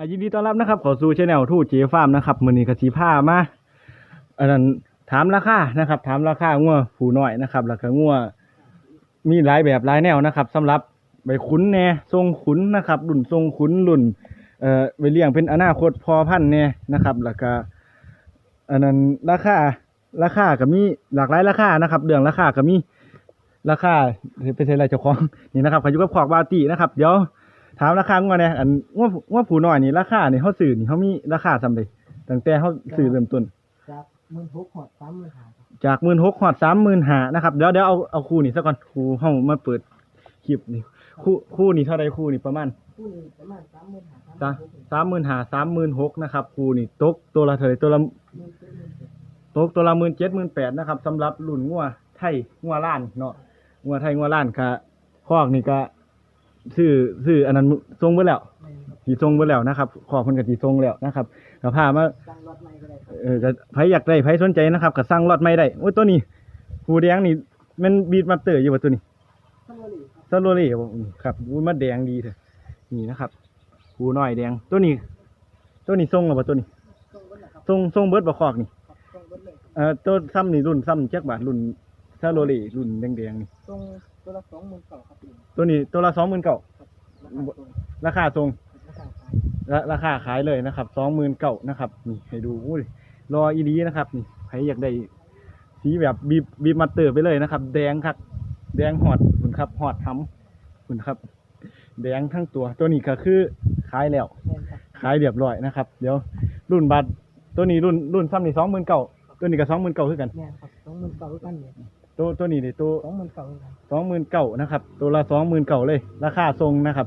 อะยินดีต้อนรับนะครับเข้าสู่ช anel ทูเจฟาร์มนะครับมือนี้ก็สิพามาอันนั้นถามราคานะครับ ถามราคางัวผู้น้อยนะครับแล้วก็งัวมีหลายแบบหลายแนวนะครับสำหรับใบขุนแน่ทรงขุนนะครับรุ่นทรงขุนรุ่นเอ่อไปเลี้ยงเป็นอนาคตพอพันธุ์แน่นะครับ แล้วก็อันนั้นราคาราคาก็มีหลากหลายราคานะครับเรื่องราคาก็มีราคาเป็นอะไรเจ้าของนี่นะครับขาอยู่กับขอกบาตีนะครับ เดี๋ยว ถามราคางัวเนี่ยอันงัวงัวผูน้อยนี่ราคานี่เขาซื้อนี่เขามีราคาสำเร็จตั้งแต่เขาซื้อเริ่มต้น จากหมื่นหกหอดสามหมื่นห้าครับจากหมื่นหกหอดสามหมื่นหานะครับเดี๋ยวเดี๋ยวเอาเอาคู่นี่ซะก่อนคู่เฮามาเปิดคลิปนี่คู่คู่นี่เท่าไรคู่นี่ประมาณผู้หนึ่งประมาณสามหมื่นห้าสามสามหมื่นหาสามหมื่นหกนะครับคู่นี่ตกตัวละเท่าไรตัวละหมื่นเจ็ดหมื่นแปดตกตัวละหมื่นเจ็ดหมื่นแปดนะครับสำหรับรุ่นงัวไทยงัวล้านเนาะงัวไทยงัวล้านก็คอกนี่ก็ ซื้อซื้ออันนั้นทรงไว้แล้วแม่นครับสีทรงไว้แล้วนะครับ ขอบคนกับสีทรงแล้วนะครับก็พามาตั้งรถใหม่ก็ได้ครับเออก็ไผอยากได้ไผสนใจนะครับก็สั่งรอดไม่ได้โอ้ยตัวนี้หูแดงนี่มันบีดมาเตอร์อยู่ว่าตัวนี้ทั้งหมดเลยครับซาโรเล่บ่อืมครับอู้มาแดงดีเถอะนี่นะครับหูน้อยแดงตัวนี้ ตัวนี้ทรงหรือว่าตัวนี้ต้องเบิ้ลนะครับทรงทรงเบิร์ดบ่คอกนี่ครับต้องเบิ้ลเลยครับเอ่อตัวซ้ำนี่รุ่นซ้ำจักบาทรุ่นซาโรเล่รุ่นแดงๆนี่ต้องตัวละสองหมื่นเก้าครับพี่ตัวนี้ตัวละสองหมื่นเก้าครับราคาตรงราคาทรงราคาขายราราคาขายเลยนะครับสองหมื่นเก้านะครับนี่ให้ดูอุ้ยรออีดีนะครับนี่ใครอยากได้สีแบบบีบบีบมาเตอร์ไปเลยนะครับ แดงครับแดงหอดคุณครับหอดทำคุณครับ แดงทั้งตัว ตัวนี้ก็คือขายแล้วแม่นครับขายเรียบร้อยนะครับ เดี๋ยวรุ่นบัตรตัวนี้รุ่นรุ่นซ้ำนี่สองหมื่นเก้าตัวนี้ก็สองหมื่นเก้าคือกันแม่นครับสองหมื่นเก้าคือกันเนี่ย ตัวตัวนี้นี่ตัวสองหมื่นเก้าคือกันสองหมื่นเก้านะครับ ตัวละสองหมื่นเก้าเลย ราคาทรงนะครับ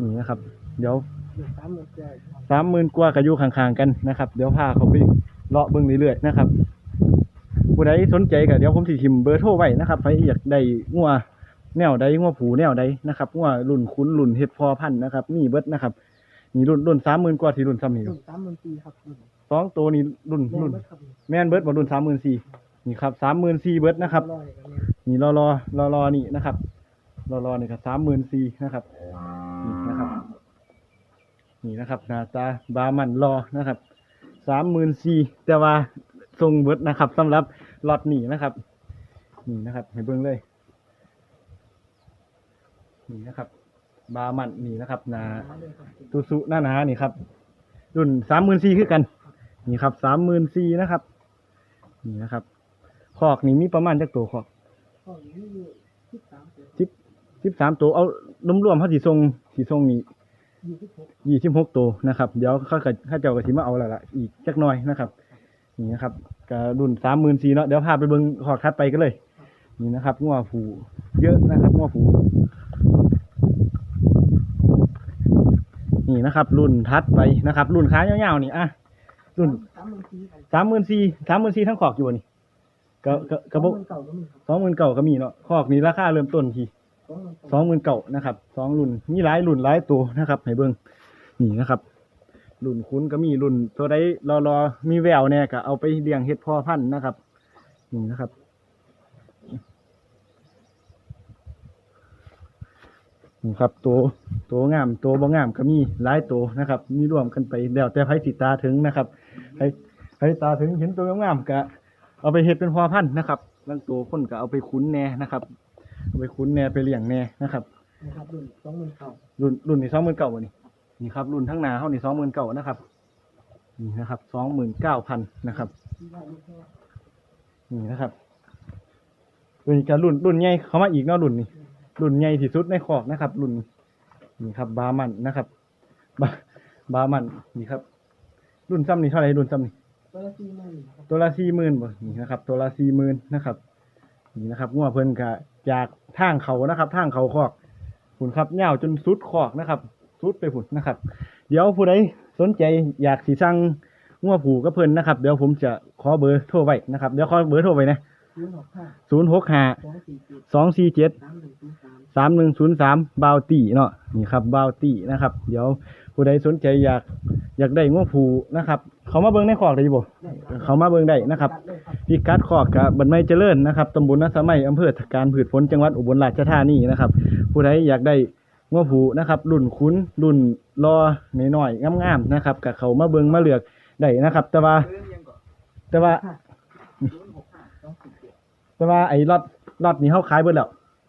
นี่นะครับ เดี๋ยวอยู่สามหมื่นเจ็ดครับสามหมื่นกว่าก็อยู่ข้างๆกันนะครับ เดี๋ยวพาเขาไปเลาะเบิ่งเรื่อยๆนะครับผู้ใดสนใจก็เดี๋ยวผมสิทิมเบอร์โทรไว้นะครับใครอยากได้งัวแนวใดงัวผูแนวใดนะครับงัวรุ่นคุ้นรุ่นเฮ็ดพอพันธุ์นะครับมีเบิดนะครับนี่รุ่นรุ่นสามหมื่นกว่าที่รุ่นซ้ำนี่รุ่นสามหมื่นสี่ครับรุ่นสองตัวนี่รุ่นแม่นรุ่นเบิดครับนี่แม่นเบิดบ่รุ่นสามหมื่นสี่ นี่ครับสามหมื่นสี่เบิดนะครับนี่รอรอรอรอนี่นะครับรอรอนี่ครับสามหมื่นสี่นะครับนี่นะครับ นี่นะครับนาตาบามันรอนะครับสามหมื่นสี่แต่ว่าทรงเบิดนะครับสำหรับล็อตนี้นะครับนี่นะครับให้เบิ่งเลยนี่นะครับ บามันนี่นะครับนาตุสุหน้าหนานี่ครับ รุ่นสามหมื่นสี่คือกัน นี่ครับสามหมื่นสี่นะครับ นี่นะครับ อกนี่มีประมาณจักตัวคอกห้องนี้อยู่สิบสามตัวสิบสามตัวเอารวมๆเขาสีทรงสีทรงนี่ยี่สิบหกยี่สิบหกตัวนะครับ เดี๋ยวเขาก็เขาเจ้าก็สิมาเอาและละอีกจักหน่อยนะครับ นี่นะครับก็รุ่นสามหมื่นสี่เนาะเดี๋ยวพาไปเบิ่งขอคัดไปกันเลย นี่นะครับงัวผูเยอะนะครับงัวผูนี่นะครับ รุ่นทัดไปนะครับ รุ่นขายาวๆนี่อะรุ่นสามหมื่นสี่ครับสามหมื่นสี่สามหมื่นสี่ทั้งขอกอยู่บ่นี่ ก็ก็ก็บสองหมื่นเก้าก็มีครับสองหมื่นเก่าก็มีเนาะขอกนี่ราคาเริ่มต้นที่สองหมื่นเก้าสองหมื่นเก่านะครับสองรุ่นมีหลายรุ่นหลายตัวนะครับ ให้เบิ่งนี่นะครับ รุ่นคุ้นก็มีรุ่นตัวใดรอรอมีแววเนี่ยก็เอาไปเลี้ยงเฮ็ดพ่อพันธุ์นะครับนี่นะครับ นี่ครับตัวตัวงามตัวบ่งามก็มีหลายตัวนะครับ มีรวมกันไปแล้วแต่ไผสิตาถึงนะครับไผไผตาถึงเห็นตัวงามๆก็ เอาไปเฮ็ดเป็นพ่อพันธุ์นะครับบางตัวคนก็เอาไปคุ้นแน่นะครับเอาไปคุ้นแน่ไปเลี้ยงแน่นะครับนะครับรุ่นสองหมื่นเก้ารุ่นรุ่นนี่สองหมื่นเก้าวันนี้นี่ครับรุ่นทั้งหนาเขานี่สองหมื่นเก้านะครับนี่นะครับสองหมื่นเก้าพันนะครับที่ได้ลูกแค่นี่นะครับรุ่นนี้ก็รุ่นรุ่นใหญ่เขามาอีกเนาะรุ่นนี้รุ่นใหญ่ที่สุดในคอกนะครับ รุ่นนี่ครับ บามันนะครับ บาบามันนี่ครับ รุ่นซ้ำนี่เท่าไหร่รุ่นซ้ำนี่ ตัวละสี่หมื่นครับตัวละสี่หมื่นบ่นี่นะครับ ตัวละสี่หมื่นนะครับ นี่นะครับงัวเพิ่นกะจากทางเขานะครับ ทางเขาคอกผุนครับยาวจนสุดคอกนะครับ สุดไปผุนนะครับ เดี๋ยวผู้ใดสนใจอยากสิสั่งงัวผูกับเพิ่นนะครับ เดี๋ยวผมจะขอเบอร์โทรไว้นะครับ เดี๋ยวขอเบอร์โทรไว้นะศูนย์หกห้าศูนย์หกห้าสองสี่เจ็ดสองสี่เจ็ด สามหนึ่งศูนย์สามสามหนึ่งศูนย์สามบาวตี้เนาะนี่ครับบาวตี้นะครับ เดี๋ยวผู้ใดสนใจอยากอยากได้งัวผูนะครับ เขามาเบิ่งในคอกได้บ่เขามาเบิ่งได้นะครับได้ครับพิกัดขอกกับบันไม้เจริญนะครับตำบลนาสะไมัยอำเภอการผืชผลจังหวัดอุบลราชธานีนะครับ ผู้ใดอยากได้งัวผูนะครับรุ่นคุ้นรุ่นรอหน่อยๆงามๆนะครับกับเขามาเบิงมาเลือกได้นะครับ แต่ว่า แต่ว่าค่ะสองสี่เจ็ดแต่ว่าไอ้ล็อตล็อตนี้เขาขายเบิดแล้ว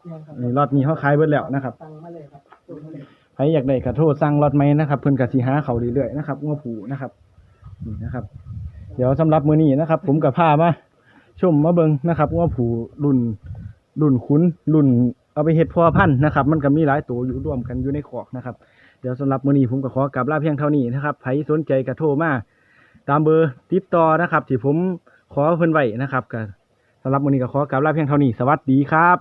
ยังครับไอ้ล็อตนี้เขาขายเบิดแล้วนะครับตังมาเลยครับตัวมาเลยใครอยากได้กระโทษสั่งล็อตไหมนะครับ เพิ่นกะสิหาเขาเรื่อยๆนะครับงัวผูนะครับ นี่นะครับ เดี๋ยวสำหรับมื้อนี้นะครับ ผมกับพามาชมมาเบิงนะครับงัวผูรุ่นรุ่นคุ้นรุ่นเอาไปเฮ็ดพ่อพันธุ์นะครับ มันก็มีหลายตัวอยู่ร่วมกันอยู่ในคอกนะครับ เดี๋ยวสำหรับมื้อนี้ผมก็ขอกลับลาเพียงเท่านี้นะครับใครสนใจก็โทรมาตามเบอร์ติดต่อนะครับที่ผมขอเพิ่นไว้นะครับก็สำหรับมื้อนี้ก็ขอกลับลาเพียงเท่านี้ สวัสดีครับ